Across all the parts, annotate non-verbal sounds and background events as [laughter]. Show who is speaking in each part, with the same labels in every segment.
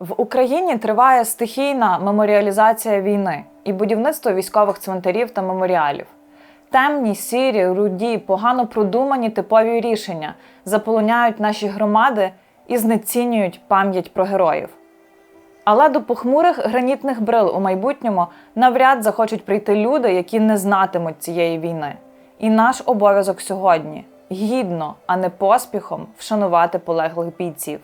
Speaker 1: В Україні триває стихійна меморіалізація війни і будівництво військових цвинтарів та меморіалів. Темні, сірі, руді, погано продумані типові рішення заполоняють наші громади і знецінюють пам'ять про героїв. Але до похмурих гранітних брил у майбутньому навряд захочуть прийти люди, які не знатимуть цієї війни. І наш обов'язок сьогодні гідно, а не поспіхом вшанувати полеглих бійців.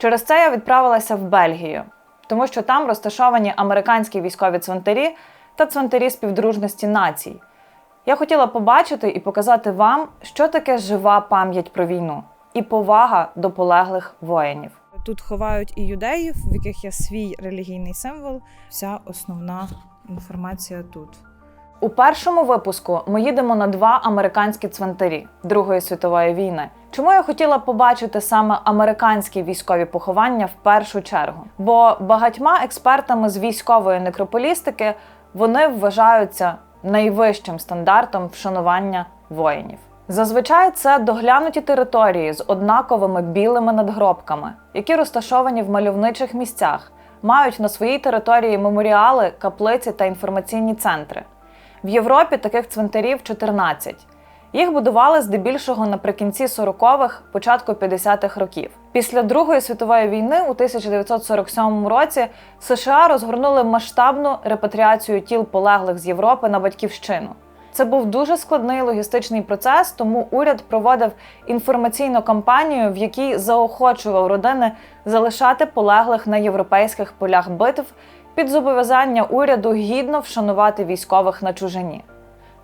Speaker 1: Через це я відправилася в Бельгію, тому що там розташовані американські військові цвинтарі та цвинтарі співдружності націй. Я хотіла побачити і показати вам, що таке жива пам'ять про війну і повага до полеглих воїнів.
Speaker 2: Тут ховають і юдеїв, в яких є свій релігійний символ. Вся основна інформація тут.
Speaker 1: У першому випуску ми їдемо на два американські цвинтарі Другої світової війни. Чому я хотіла побачити саме американські військові поховання в першу чергу? Бо багатьма експертами з військової некрополістики вони вважаються найвищим стандартом вшанування воїнів. Зазвичай це доглянуті території з однаковими білими надгробками, які розташовані в мальовничих місцях, мають на своїй території меморіали, каплиці та інформаційні центри. В Європі таких цвинтарів 14. Їх будували здебільшого наприкінці 40-х, початку 50-х років. Після Другої світової війни у 1947 році США розгорнули масштабну репатріацію тіл полеглих з Європи на батьківщину. Це був дуже складний логістичний процес, тому уряд проводив інформаційну кампанію, в якій заохочував родини залишати полеглих на європейських полях битв під зобов'язання уряду гідно вшанувати військових на чужині.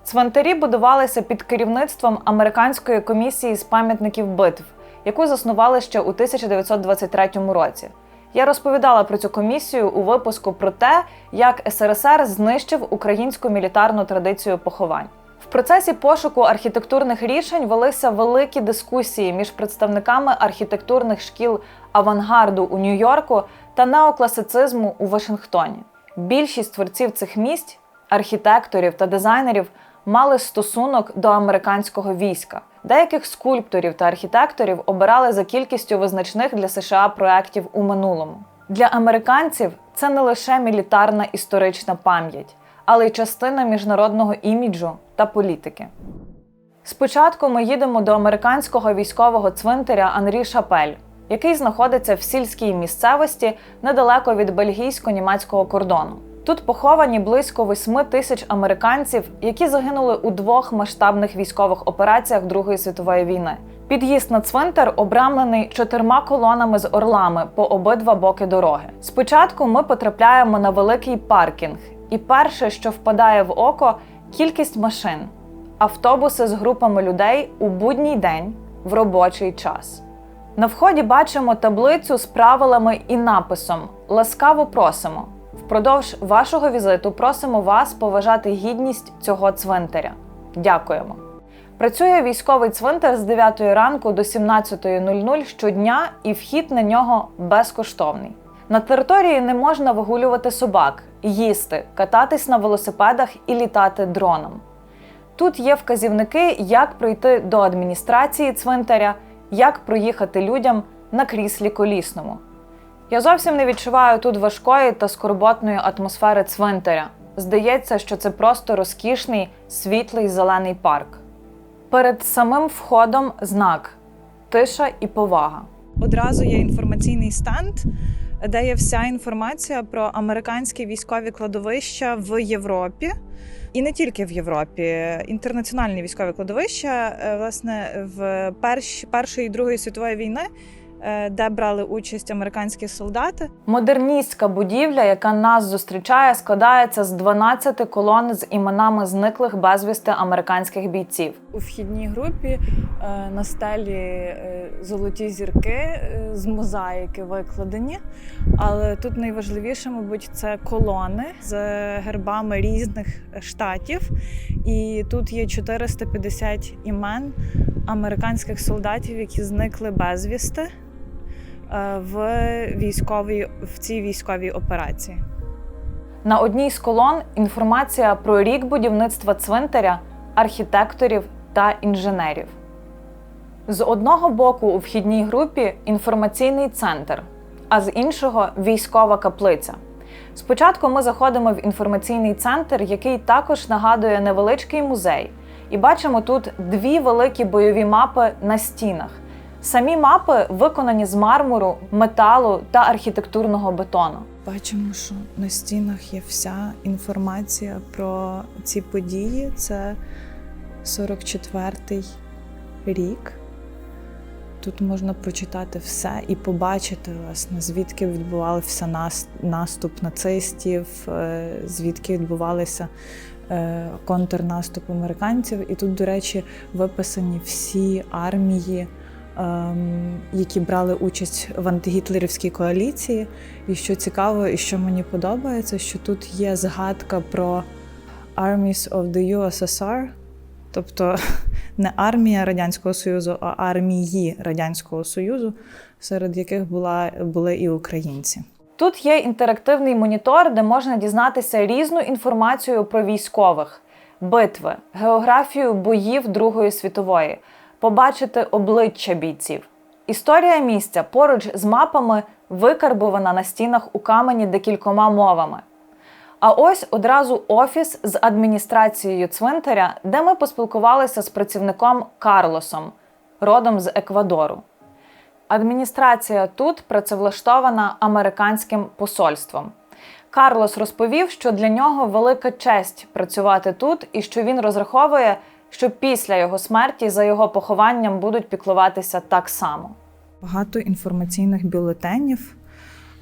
Speaker 1: Цвинтарі будувалися під керівництвом американської комісії з пам'ятників битв, яку заснували ще у 1923 році. Я розповідала про цю комісію у випуску про те, як СРСР знищив українську мілітарну традицію поховань. В процесі пошуку архітектурних рішень велися великі дискусії між представниками архітектурних шкіл авангарду у Нью-Йорку та неокласицизму у Вашингтоні. Більшість творців цих місць, архітекторів та дизайнерів мали стосунок до американського війська. Деяких скульпторів та архітекторів обирали за кількістю визначних для США проєктів у минулому. Для американців це не лише мілітарна історична пам'ять, але й частина міжнародного іміджу та політики. Спочатку ми їдемо до американського військового цвинтаря Анрі Шапель, який знаходиться в сільській місцевості недалеко від бельгійсько-німецького кордону. Тут поховані близько 8 тисяч американців, які загинули у двох масштабних військових операціях Другої світової війни. Під'їзд на цвинтар обрамлений чотирма колонами з орлами по обидва боки дороги. Спочатку ми потрапляємо на великий паркінг, і перше, що впадає в око, кількість машин, автобуси з групами людей у будній день в робочий час. На вході бачимо таблицю з правилами і написом Ласкаво просимо. Впродовж вашого візиту просимо вас поважати гідність цього цвинтаря. Дякуємо. Працює військовий цвинтар з 9 ранку до 17.00 щодня, і вхід на нього безкоштовний. На території не можна вигулювати собак, їсти, кататись на велосипедах і літати дроном. Тут є вказівники, як пройти до адміністрації цвинтаря, як проїхати людям на кріслі колісному. Я зовсім не відчуваю тут важкої та скорботної атмосфери цвинтаря. Здається, що це просто розкішний світлий зелений парк. Перед самим входом знак тиша і повага.
Speaker 2: Одразу є інформаційний стенд, де є вся інформація про американські військові кладовища в Європі. І не тільки в Європі, інтернаціональні військові кладовища, е, власне, в перш, Першої і Другої світової війни, де брали участь американські солдати.
Speaker 1: Модерністська будівля, яка нас зустрічає, складається з 12 колон з іменами зниклих безвісти американських бійців.
Speaker 2: У вхідній групі е, на стелі е, золоті зірки е, з мозаїки викладені. Але тут найважливіше, мабуть, це колони з гербами різних штатів. І тут є 450 імен американських солдатів, які зникли безвісти е, в військовій в цій військовій операції.
Speaker 1: На одній з колон інформація про рік будівництва цвинтаря, архітекторів та інженерів. З одного боку у вхідній групі інформаційний центр, а з іншого військова каплиця. Спочатку ми заходимо в інформаційний центр, який також нагадує невеличкий музей, і бачимо тут дві великі бойові мапи на стінах. Самі мапи виконані з мармуру, металу та архітектурного бетону.
Speaker 2: Бачимо, що на стінах є вся інформація про ці події. Це 44-й рік. Тут можна прочитати все і побачити, власне, звідки відбувався наступ нацистів, е, звідки відбувалися е, контрнаступ американців. І тут, до речі, виписані всі армії, які брали участь в антигітлерівській коаліції. І що цікаво, і що мені подобається, що тут є згадка про Armies of the USSR, тобто [laughs] не армія Радянського Союзу, а армії Радянського Союзу, серед яких була, були і українці.
Speaker 1: Тут є інтерактивний монітор, де можна дізнатися різну інформацію про військових, битви, географію боїв Другої світової, побачити обличчя бійців. Історія місця поруч з мапами викарбована на стінах у камені декількома мовами. А ось одразу офіс з адміністрацією цвинтаря, де ми поспілкувалися з працівником Карлосом, родом з Еквадору. Адміністрація тут працевлаштована американським посольством. Карлос розповів, що для нього велика честь працювати тут і що він розраховує, що після його смерті за його похованням будуть піклуватися так само.
Speaker 2: Багато інформаційних бюлетенів,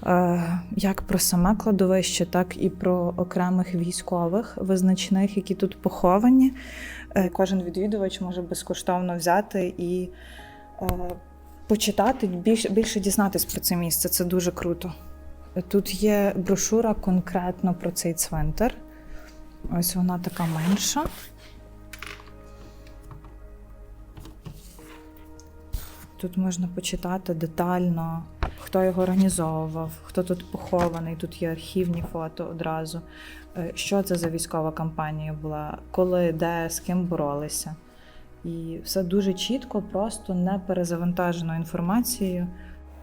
Speaker 2: е, як про саме кладовище, так і про окремих військових визначних, які тут поховані. Е, Кожен відвідувач може безкоштовно взяти і е, почитати, більше, більше дізнатись про це місце. Це дуже круто. Тут є брошура конкретно про цей цвинтар. Ось вона така менша. Тут можна почитати детально, хто його організовував, хто тут похований. Тут є архівні фото одразу. Е, Що це за військова кампанія була, коли, де, з ким боролися. І все дуже чітко, просто не перезавантажено інформацією.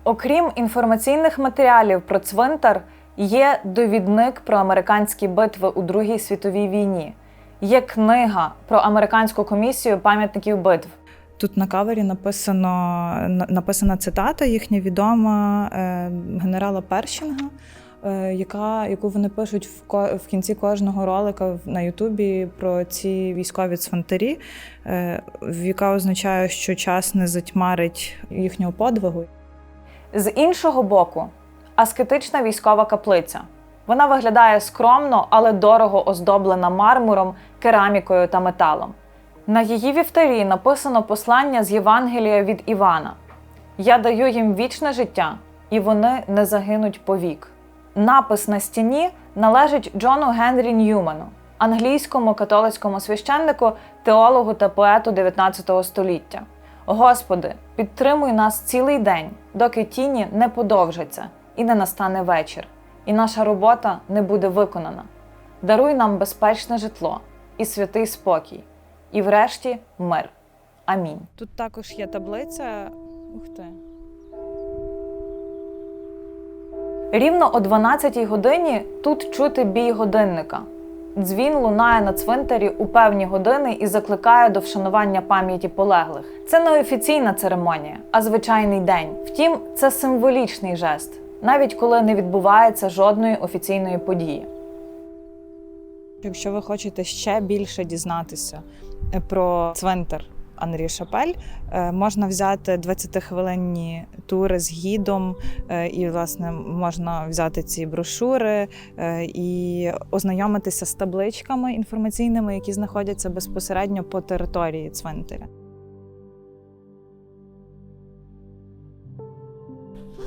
Speaker 1: Окрім інформаційних матеріалів про цвинтар, є довідник про американські битви у Другій світовій війні, є книга про американську комісію пам'ятників битв.
Speaker 2: Тут на кавері написано написана цитата їхня відома е, генерала Першинга, е, яка, яку вони пишуть в, в кінці кожного ролика на Ютубі про ці військові цвинтарі, е, яка означає, що час не затьмарить їхнього подвигу.
Speaker 1: З іншого боку, аскетична військова каплиця. Вона виглядає скромно, але дорого оздоблена мармуром, керамікою та металом. На її вівтарі написано послання з Євангелія від Івана: Я даю їм вічне життя, і вони не загинуть повік. Напис на стіні належить Джону Генрі Ньюману, англійському католицькому священнику, теологу та поету 19 століття. Господи, підтримуй нас цілий день, доки тіні не подовжаться і не настане вечір, і наша робота не буде виконана. Даруй нам безпечне житло і святий спокій, і врешті мир. Амінь.
Speaker 2: Тут також є таблиця. Ух ти.
Speaker 1: Рівно о 12-й годині тут чути бій годинника. Дзвін лунає на цвинтарі у певні години і закликає до вшанування пам'яті полеглих. Це не офіційна церемонія, а звичайний день. Втім, це символічний жест, навіть коли не відбувається жодної офіційної події.
Speaker 2: Якщо ви хочете ще більше дізнатися е, про цвинтар Анрі Шапель, е, можна взяти 20-хвилинні тури з гідом, е, і, власне, можна взяти ці брошури і ознайомитися з табличками інформаційними, які знаходяться безпосередньо по території цвинтаря.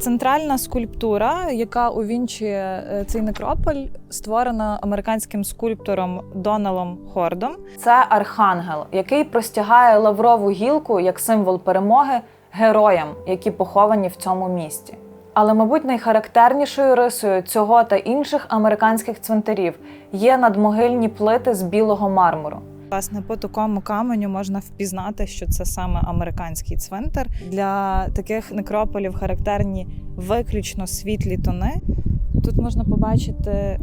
Speaker 2: Центральна скульптура, яка увінчує е, цей некрополь, створена американським скульптором Доналом Хордом.
Speaker 1: Це архангел, який простягає лаврову гілку як символ перемоги героям, які поховані в цьому місті. Але, мабуть, найхарактернішою рисою цього та інших американських цвинтарів є надмогильні плити з білого мармуру.
Speaker 2: Власне, по такому каменю можна впізнати, що це саме американський цвинтар. Для таких некрополів характерні виключно світлі тони. Тут можна побачити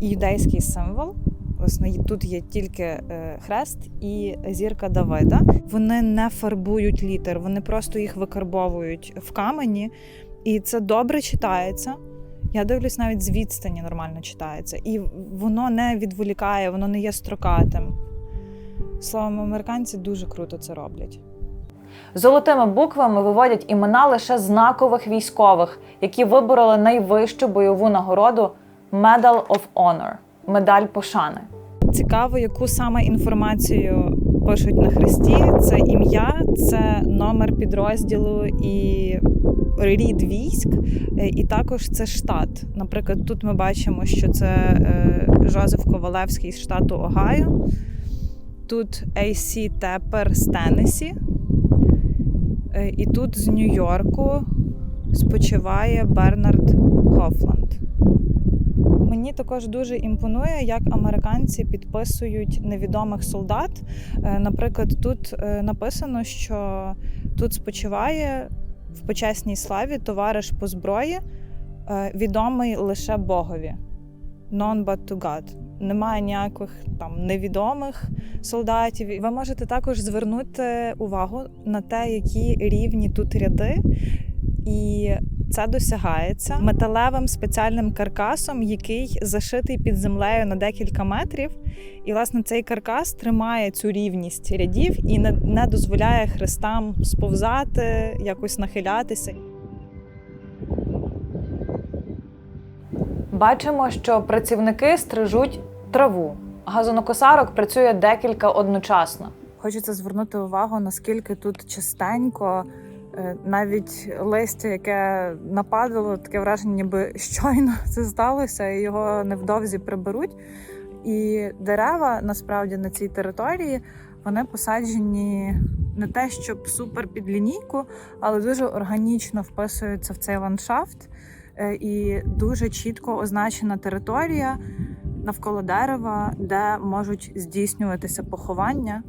Speaker 2: юдейський символ. Власне, тут є тільки е, хрест і зірка Давида. Вони не фарбують літер, вони просто їх викарбовують в камені, і це добре читається. Я дивлюсь, навіть з відстані нормально читається. І воно не відволікає, воно не є строкатим. Словом, американці дуже круто це роблять.
Speaker 1: Золотими буквами виводять імена лише знакових військових, які вибороли найвищу бойову нагороду Medal of Honor – медаль пошани.
Speaker 2: Цікаво, яку саме інформацію пишуть на хресті. Це ім'я, це номер підрозділу і рід військ, е, і також це штат. Наприклад, тут ми бачимо, що це е, Жозеф Ковалевський з штату Огайо. Тут AC Тепер з Теннесі. Е, І тут з Нью-Йорку спочиває Бернард Хофланд. Мені також дуже імпонує, як американці підписують невідомих солдат. Е, Наприклад, тут е, написано, що тут спочиває в почесній славі товариш по зброї, відомий лише Богові. Non but to God. Немає ніяких там невідомих солдатів. І Ви можете також звернути увагу на те, які рівні тут ряди. І це досягається металевим спеціальним каркасом, який зашитий під землею на декілька метрів. І, власне, цей каркас тримає цю рівність рядів і не, не дозволяє хрестам сповзати, якось нахилятися.
Speaker 1: Бачимо, що працівники стрижуть траву. Газонокосарок працює декілька одночасно.
Speaker 2: Хочеться звернути увагу, наскільки тут частенько. е, Навіть листя, яке нападало, таке враження, ніби щойно [laughs] це сталося, і його невдовзі приберуть. І дерева насправді на цій території вони посаджені не те, щоб супер під лінійку, але дуже органічно вписуються в цей ландшафт. Е, І дуже чітко означена територія навколо дерева, де можуть здійснюватися поховання.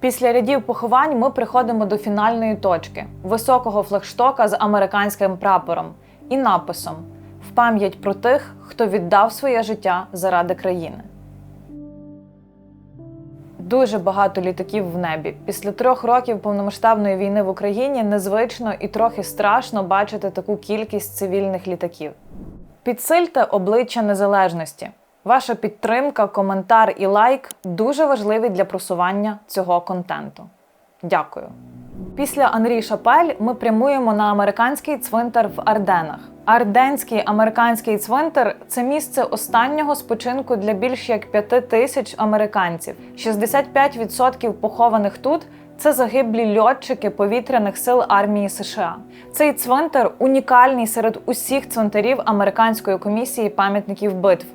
Speaker 1: Після рядів поховань ми приходимо до фінальної точки високого флагштока з американським прапором і написом в пам'ять про тих, хто віддав своє життя заради країни. Дуже багато літаків в небі. Після трьох років повномасштабної війни в Україні незвично і трохи страшно бачити таку кількість цивільних літаків. Підсильте обличчя незалежності. Ваша підтримка, коментар і лайк дуже важливі для просування цього контенту. Дякую. Після Анрі Шапель ми прямуємо на американський цвинтар в Арденах. Арденський американський цвинтар це місце останнього спочинку для більш як п'яти тисяч американців. 65% похованих тут це загиблі льотчики повітряних сил армії США. Цей цвинтар унікальний серед усіх цвинтарів американської комісії пам'ятників битв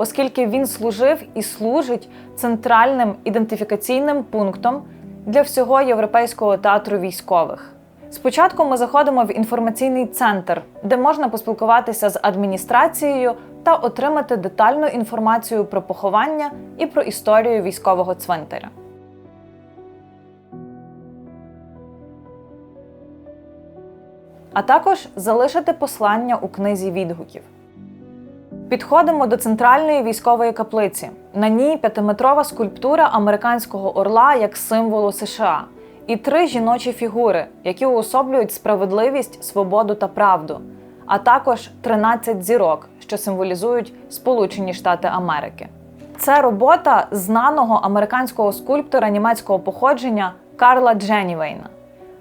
Speaker 1: оскільки він служив і служить центральним ідентифікаційним пунктом для всього європейського театру військових. Спочатку ми заходимо в інформаційний центр, де можна поспілкуватися з адміністрацією та отримати детальну інформацію про поховання і про історію військового цвинтаря. А також залишити послання у книзі відгуків. Підходимо до центральної військової каплиці. На ній п'ятиметрова скульптура американського орла як символу США, і три жіночі фігури, які уособлюють справедливість, свободу та правду, а також 13 зірок, що символізують Сполучені Штати Америки. Це робота знаного американського скульптора німецького походження Карла Дженнівейна.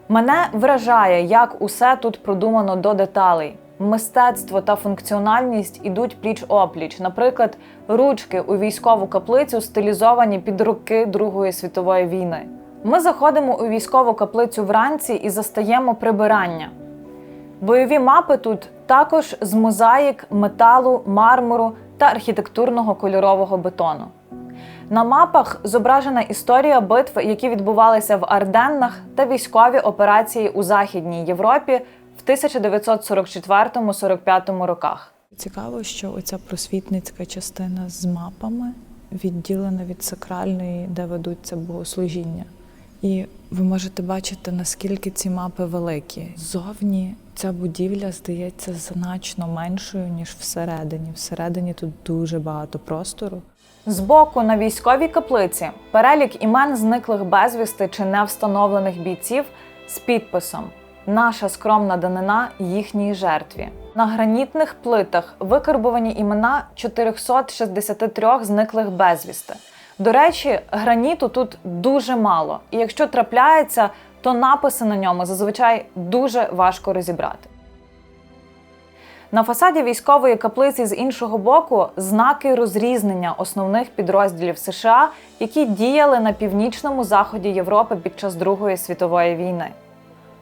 Speaker 1: Мене вражає, як усе тут продумано до деталей. Мистецтво та функціональність ідуть пліч опліч. Наприклад, ручки у військову каплицю стилізовані під роки Другої світової війни. Ми заходимо у військову каплицю вранці і застаємо прибирання. Бойові мапи тут також з мозаїк, металу, мармуру та архітектурного кольорового бетону. На мапах зображена історія битв, які відбувалися в Арденнах та військові операції у Західній Європі в 1944-45 роках.
Speaker 2: Цікаво, що оця просвітницька частина з мапами відділена від сакральної, де ведуться богослужіння. І ви можете бачити, наскільки ці мапи великі. Ззовні ця будівля здається значно меншою, ніж всередині. Всередині тут дуже багато простору.
Speaker 1: Збоку на військовій каплиці перелік імен зниклих безвісти чи невстановлених бійців з підписом Наша скромна данина їхній жертві. На гранітних плитах викарбовані імена 463 зниклих безвісти. До речі, граніту тут дуже мало, і якщо трапляється, то написи на ньому зазвичай дуже важко розібрати. На фасаді військової каплиці з іншого боку знаки розрізнення основних підрозділів США, які діяли на північному заході Європи під час Другої світової війни.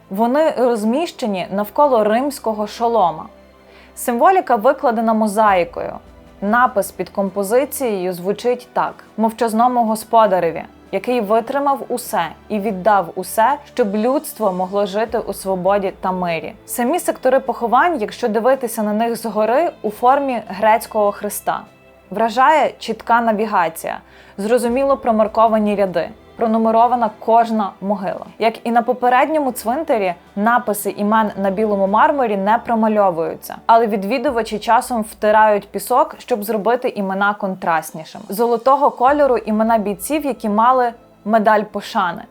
Speaker 1: Вони розміщені навколо римського шолома. Символіка викладена мозаїкою. Напис під композицією звучить так: мовчазному господареві, який витримав усе і віддав усе, щоб людство могло жити у свободі та мирі. Самі сектори поховань, якщо дивитися на них згори, у формі грецького хреста. Вражає чітка навігація, зрозуміло промарковані ряди, пронумерована кожна могила. Як і на попередньому цвинтарі, написи імен на білому мармурі не промальовуються, але відвідувачі часом втирають пісок, щоб зробити імена контрастнішим. Золотого кольору імена бійців, які мали медаль пошани.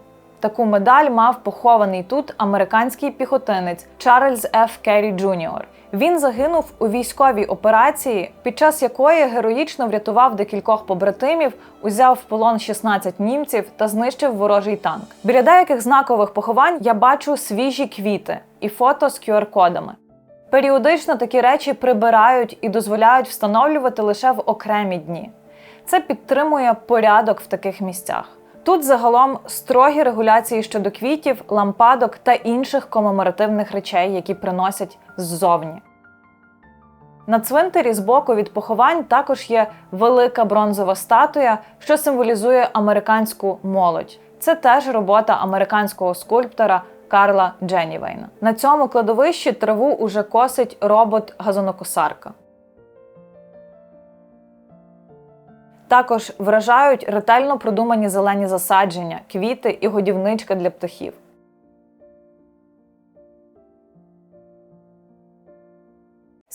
Speaker 1: Таку медаль мав похований тут американський піхотинець Чарльз Ф. Керрі Джуніор. Він загинув у військовій операції, під час якої героїчно врятував декількох побратимів, узяв в полон 16 німців та знищив ворожий танк. Біля деяких знакових поховань я бачу свіжі квіти і фото з QR-кодами. Періодично такі речі прибирають і дозволяють встановлювати лише в окремі дні. Це підтримує порядок в таких місцях. Тут загалом строгі регуляції щодо квітів, лампадок та інших комеморативних речей, які приносять ззовні. На цвинтарі збоку від поховань також є велика бронзова статуя, що символізує американську молодь. Це теж робота американського скульптора Карла Дженнівейна. На цьому кладовищі траву уже косить робот-газонокосарка. Також вражають ретельно продумані зелені засадження, квіти і годівничка для птахів.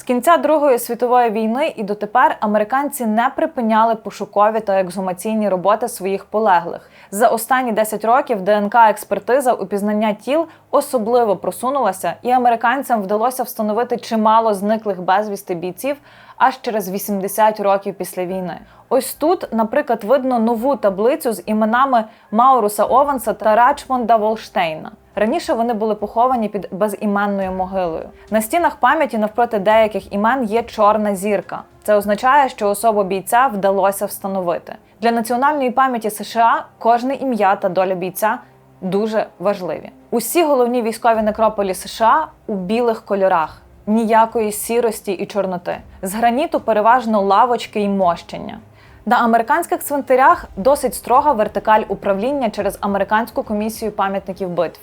Speaker 1: З кінця Другої світової війни і дотепер американці не припиняли пошукові та ексгумаційні роботи своїх полеглих. За останні 10 років ДНК-експертиза у пізнання тіл особливо просунулася, і американцям вдалося встановити чимало зниклих безвісти бійців аж через 80 років після війни. Ось тут, наприклад, видно нову таблицю з іменами Мауруса Ованса та Рачмонда Волштейна. Раніше вони були поховані під безіменною могилою. На стінах пам'яті навпроти деяких імен є чорна зірка. Це означає, що особу бійця вдалося встановити. Для національної пам'яті США кожне ім'я та доля бійця дуже важливі. Усі головні військові некрополі США у білих кольорах, ніякої сірості і чорноти. З граніту переважно лавочки і мощення. На американських цвинтарях досить строга вертикаль управління через американську комісію пам'ятників битв.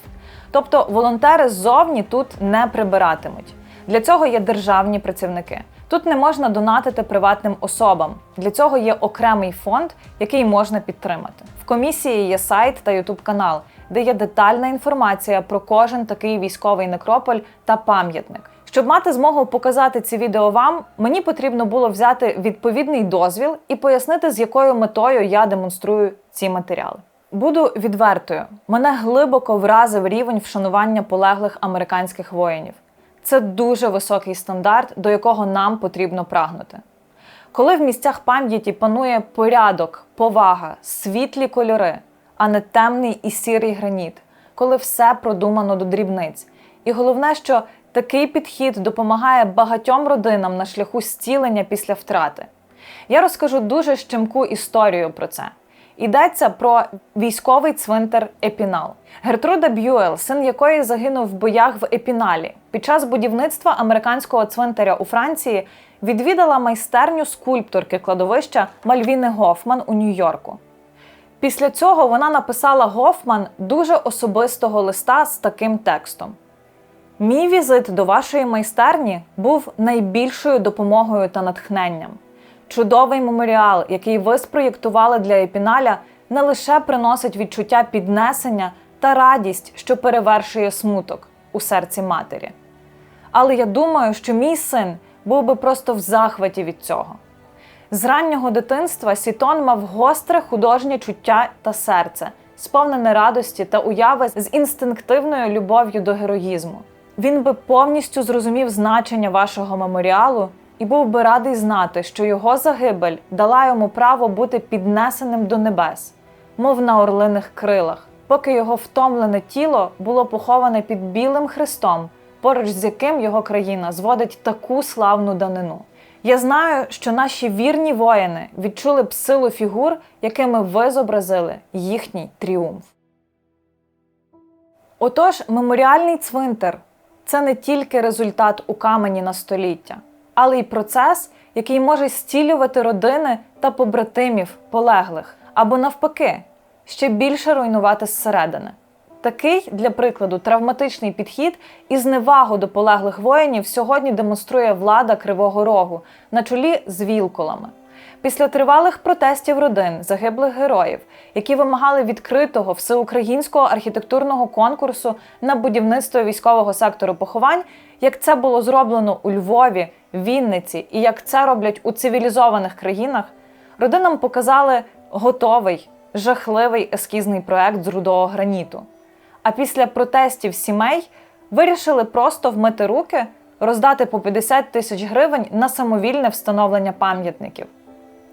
Speaker 1: Тобто волонтери ззовні тут не прибиратимуть. Для цього є державні працівники. Тут не можна донатити приватним особам. Для цього є окремий фонд, який можна підтримати. В комісії є сайт та ютуб канал, де є детальна інформація про кожен такий військовий некрополь та пам'ятник. Щоб мати змогу показати ці відео вам, мені потрібно було взяти відповідний дозвіл і пояснити, з якою метою я демонструю ці матеріали. Буду відвертою, мене глибоко вразив рівень вшанування полеглих американських воїнів. Це дуже високий стандарт, до якого нам потрібно прагнути. Коли в місцях пам'яті панує порядок, повага, світлі кольори, а не темний і сірий граніт, коли все продумано до дрібниць. І головне, що такий підхід допомагає багатьом родинам на шляху зцілення після втрати. Я розкажу дуже щемку історію про це. Йдеться про військовий цвинтар Епінал. Гертруда Б'юел, син якої загинув в боях в Епіналі, під час будівництва американського цвинтаря у Франції відвідала майстерню скульпторки кладовища Мальвіни Гофман у Нью-Йорку. Після цього вона написала Гофман дуже особистого листа з таким текстом: Мій візит до вашої майстерні був найбільшою допомогою та натхненням. Чудовий меморіал, який ви спроєктували для епіналя, не лише приносить відчуття піднесення та радість, що перевершує смуток у серці матері. Але я думаю, що мій син був би просто в захваті від цього. З раннього дитинства Сітон мав гостре художнє чуття та серце, сповнене радості та уяви з інстинктивною любов'ю до героїзму. Він би повністю зрозумів значення вашого меморіалу і був би радий знати, що його загибель дала йому право бути піднесеним до небес, мов на орлиних крилах, поки його втомлене тіло було поховане під білим хрестом, поруч з яким його країна зводить таку славну данину. Я знаю, що наші вірні воїни відчули б силу фігур, якими ви зобразили їхній тріумф. Отож, меморіальний цвинтар це не тільки результат у камені на століття, але й процес, який може стілювати родини та побратимів полеглих, або навпаки, ще більше руйнувати зсередини. Такий, для прикладу, травматичний підхід і зневагу до полеглих воїнів сьогодні демонструє влада Кривого Рогу на чолі з вілколами. Після тривалих протестів родин загиблих героїв, які вимагали відкритого всеукраїнського архітектурного конкурсу на будівництво військового сектору поховань, як це було зроблено у Львові, Вінниці і як це роблять у цивілізованих країнах, родинам показали готовий, жахливий ескізний проект з рудого граніту. А після протестів сімей вирішили просто вмити руки, роздати по 50 тисяч гривень на самовільне встановлення пам'ятників.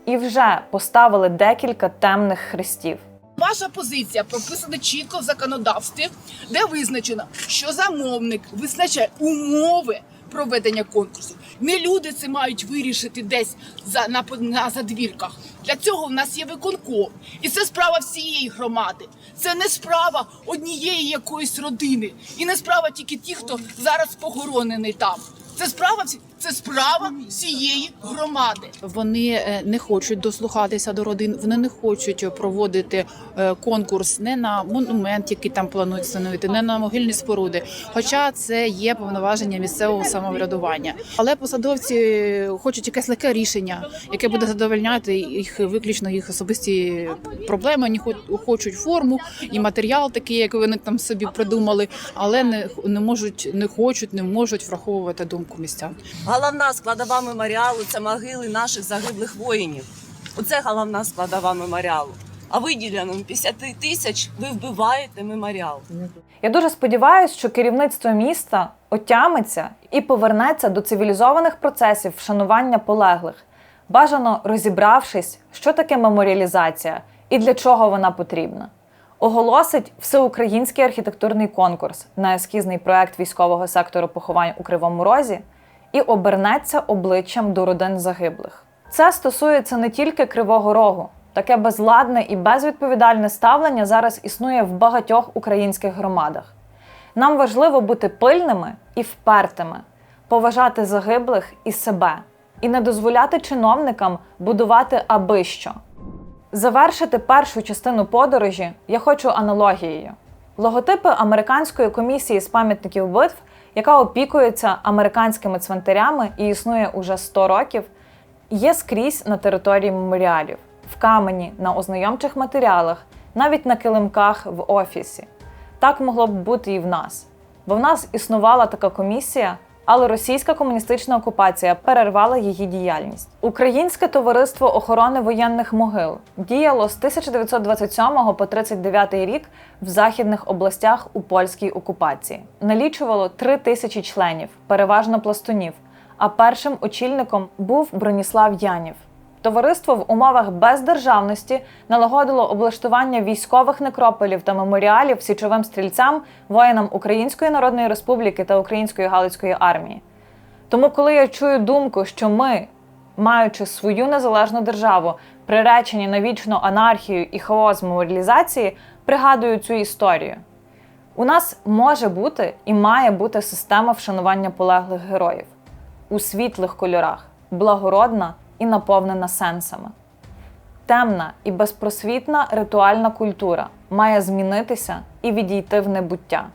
Speaker 1: І вже поставили декілька темних хрестів.
Speaker 3: Ваша позиція прописана чітко в законодавстві, де визначено, що замовник визначає умови проведення конкурсу. Не люди це мають вирішити десь за на, на задвірках. Для цього в нас є виконком, і це справа всієї громади. Це не справа однієї якоїсь родини, і не справа тільки ті, хто зараз похоронений там. Це справа всі- це справа всієї громади.
Speaker 4: Вони е, не хочуть дослухатися до родин, вони не хочуть проводити е, конкурс не на монумент, який там планують встановити, не на могильні споруди. Хоча це є повноваження місцевого самоврядування. Але посадовці хочуть якесь легке рішення, яке буде задовольняти їх виключно їх особисті проблеми. Вони хо- хочуть форму і матеріал, такий, як вони там собі придумали, але не, не можуть, не хочуть, не можуть враховувати думку містян.
Speaker 5: Головна складова меморіалу це могили наших загиблих воїнів. Оце головна складова меморіалу. А виділено 50 тисяч ви вбиваєте меморіал.
Speaker 1: Я дуже сподіваюся, що керівництво міста отямиться і повернеться до цивілізованих процесів вшанування полеглих, бажано розібравшись, що таке меморіалізація і для чого вона потрібна. Оголосить всеукраїнський архітектурний конкурс на ескізний проект військового сектору поховань у Кривому Розі і обернеться обличчям до родин загиблих. Це стосується не тільки Кривого Рогу. Таке безладне і безвідповідальне ставлення зараз існує в багатьох українських громадах. Нам важливо бути пильними і впертими, поважати загиблих і себе, і не дозволяти чиновникам будувати аби що. Завершити першу частину подорожі я хочу аналогією. Логотипи американської комісії з пам'ятників битв, яка опікується американськими цвинтарями і існує уже 100 років, є скрізь на території меморіалів, в камені, на ознайомчих матеріалах, навіть на килимках в офісі. Так могло б бути і в нас. Бо в нас існувала така комісія, але російська комуністична окупація перервала її діяльність. Українське товариство охорони воєнних могил діяло з 1927 по 39 рік в західних областях у польській окупації. Налічувало три тисячі членів, переважно пластунів. А першим очільником був Броніслав Янів. Товариство в умовах бездержавності налагодило облаштування військових некрополів та меморіалів січовим стрільцям, воїнам Української Народної Республіки та Української Галицької армії. Тому, коли я чую думку, що ми, маючи свою незалежну державу, приречені на вічну анархію і хаос меморіалізації, пригадую цю історію. У нас може бути і має бути система вшанування полеглих героїв у світлих кольорах, благородна і наповнена сенсами. Темна і безпросвітна ритуальна культура має змінитися і відійти в небуття.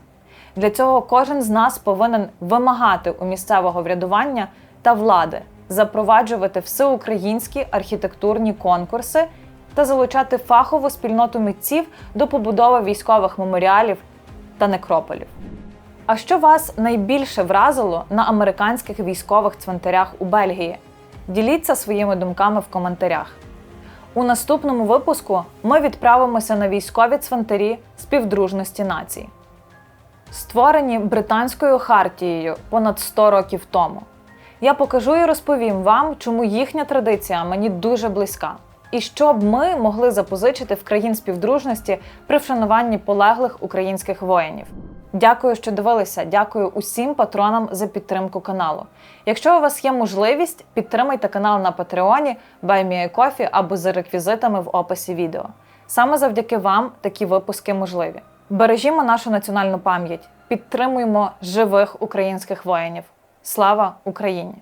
Speaker 1: Для цього кожен з нас повинен вимагати у місцевого врядування та влади запроваджувати всеукраїнські архітектурні конкурси та залучати фахову спільноту митців до побудови військових меморіалів та некрополів. А що вас найбільше вразило на американських військових цвинтарях у Бельгії? Діліться своїми думками в коментарях. У наступному випуску ми відправимося на військові цвинтарі співдружності націй, створені британською хартією понад 100 років тому. Я покажу і розповім вам, чому їхня традиція мені дуже близька, і що б ми могли запозичити в країн співдружності при вшануванні полеглих українських воїнів. Дякую, що дивилися. Дякую усім патронам за підтримку каналу. Якщо у вас є можливість, підтримайте канал на Патреоні, Coffee або за реквізитами в описі відео. Саме завдяки вам такі випуски можливі. Бережімо нашу національну пам'ять, підтримуємо живих українських воїнів. Слава Україні!